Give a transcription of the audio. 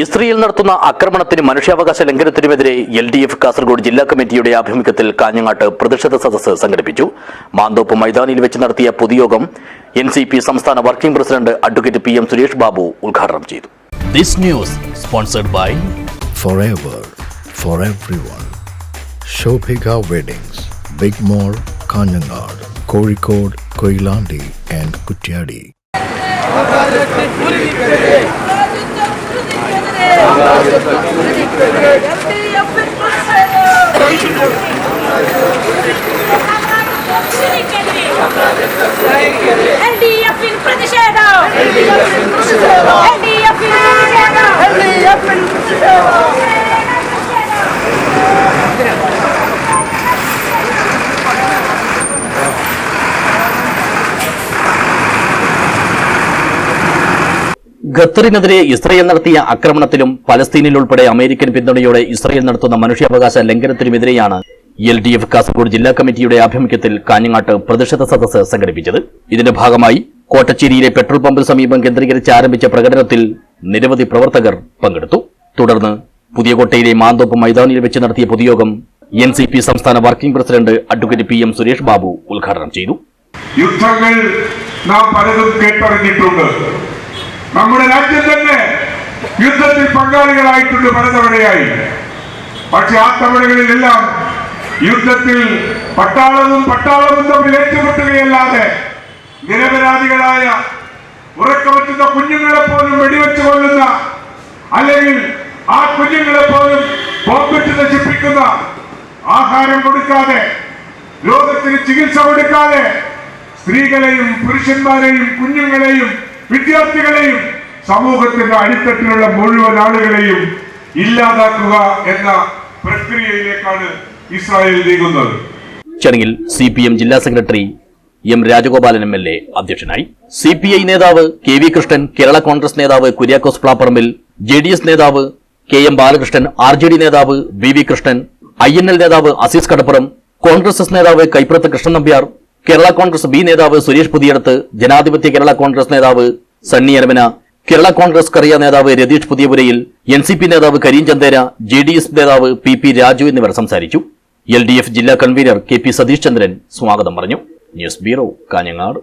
Israel നടത്തുന്ന ആക്രമണത്തിന് മനുഷ്യാവകാശ ലംഘനത്തിനുമെതിരെ എൽ ഡി എഫ് കാസർഗോഡ് ജില്ലാ കമ്മിറ്റിയുടെ ആഭിമുഖ്യത്തിൽ കാഞ്ഞങ്ങാട്ട് പ്രതിഷേധ സദസ്സ് സംഘടിപ്പിച്ചു. മാന്തോപ്പ് മൈതാനിയിൽ വെച്ച് നടത്തിയ പൊതുയോഗം എൻ സി പി സംസ്ഥാന working president advocate P M Suresh Babu ഉദ്ഘാടനം ചെയ്തു. This news sponsored by for. Shobhika Weddings, weddings big Kanyanad, Kanhangad Kozhikode and and L D എഫിൽ പ്രതിഷേധം എൽ ഡി എഫിൽ പ്രതിഷേധം എൽ ഡി എഫിൽ പ്രതിഷേധം ഖത്തറിനെതിരെ ഇസ്രയേൽ നടത്തിയ ആക്രമണത്തിലും പലസ്തീനിൽ ഉൾപ്പെടെ അമേരിക്കൻ പിന്തുണയോടെ ഇസ്രയേൽ നടത്തുന്ന മനുഷ്യാവകാശ ലംഘനത്തിനുമെതിരെയാണ് എൽ ഡി എഫ് കാസർഗോഡ് ജില്ലാ കമ്മിറ്റിയുടെ ആഭിമുഖ്യത്തിൽ കാഞ്ഞങ്ങാട്ട് പ്രതിഷേധ സദസ്സ് സംഘടിപ്പിച്ചത്. ഇതിന്റെ ഭാഗമായി കോട്ടച്ചേരിയിലെ പെട്രോൾ പമ്പിന് സമീപം കേന്ദ്രീകരിച്ച് ആരംഭിച്ച പ്രകടനത്തിൽ നിരവധി പ്രവർത്തകർ പങ്കെടുത്തു. തുടർന്ന് പുതിയകോട്ടയിലെ മാന്തോപ്പ് മൈതാനിയിൽ വെച്ച് നടത്തിയ പൊതുയോഗം എൻ സി പി സംസ്ഥാന working president advocate P M Suresh Babu ഉദ്ഘാടനം ചെയ്തു. യുദ്ധങ്ങൾ നാം പലതും കേട്ടറിഞ്ഞിട്ടുണ്ട്. നമ്മുടെ രാജ്യം തന്നെ യുദ്ധത്തിൽ പങ്കാളികളായിട്ടുണ്ട് പലതവണയായി പക്ഷെ ആ തവണകളിലെല്ലാം യുദ്ധത്തിൽ പട്ടാളവും പട്ടാളവും തമ്മിൽ ഏറ്റുമുട്ടുകയല്ലാതെ നിരപരാധികളായ ഉറക്കമറ്റുന്ന കുഞ്ഞുങ്ങളെ പോലും വെടിവെച്ച് കൊല്ലുന്ന അല്ലെങ്കിൽ ആ കുഞ്ഞുങ്ങളെ പോലും ബോംബിട്ട് നശിപ്പിക്കുന്ന ആഹാരം കൊടുക്കാതെ രോഗത്തിന് ചികിത്സ കൊടുക്കാതെ സ്ത്രീകളെയും പുരുഷന്മാരെയും കുഞ്ഞുങ്ങളെയും വിദ്യാർത്ഥികളെയും സമൂഹത്തിന്റെ അടിത്തട്ടിലുള്ള മുഴുവൻ ആളുകളെയും ഇല്ലാതാക്കുക എന്ന പ്രക്രിയയിലേക്കാണ് ഇസ്രായേൽ നീങ്ങുന്നത്. ചടങ്ങിൽ സി പി എം ജില്ലാ secretary M Rajagopalan M L A അധ്യക്ഷനായി. സി പി ഐ നേതാവ് K V Krishnan Kerala Congress നേതാവ് Kuriakose Plapparambil J D S നേതാവ് K M Balakrishnan R J D നേതാവ് V V Krishnan I N L നേതാവ് Azeez Kadappuram Congress S നേതാവ് Kaiprath Krishnan Nambiar Kerala Congress B നേതാവ് സുരേഷ് പുതിയടത്ത് ജനാധിപത്യ Kerala Congress നേതാവ് സണ്ണി അരമന കേരള കോൺഗ്രസ് കറിയ നേതാവ് Ratheesh Puthiyapurayil N C P നേതാവ് Kareem Chandera J D S നേതാവ് പി പി രാജു എന്നിവർ സംസാരിച്ചു. എൽ ഡി എഫ് ജില്ലാ convener K P Satheesh Chandran സ്വാഗതം പറഞ്ഞു. News bureau Kanhangad.